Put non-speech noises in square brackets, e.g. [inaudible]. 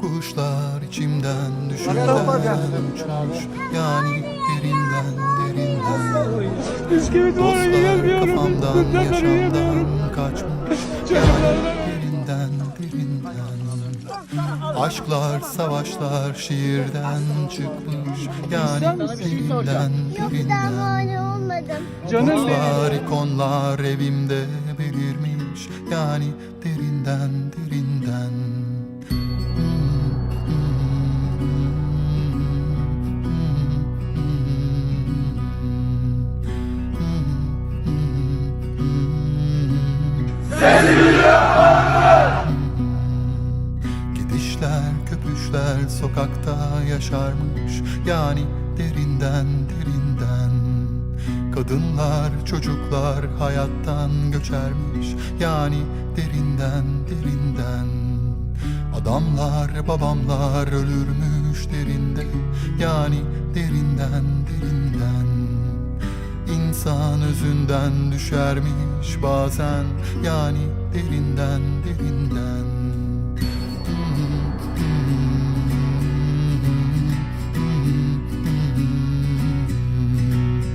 kuşlar içimden düşünden uçmuş yani derinden derin Dostlar kafamdan yaşamdan kaçmış. [laughs] Derinden derinden. Aşklar savaşlar şiirden çıkmış. Yani derinden derinden. Olmadım. Dostlar ikonlar evimde belirmiş. Yani derinden derinden Gidişler köpüşler sokakta yaşarmış. Yani derinden derinden. Kadınlar çocuklar hayattan göçermiş. Yani derinden derinden. Adamlar babamlar ölürmüş derinde. Yani derinden özünden düşermiş bazen. Yani derinden derinden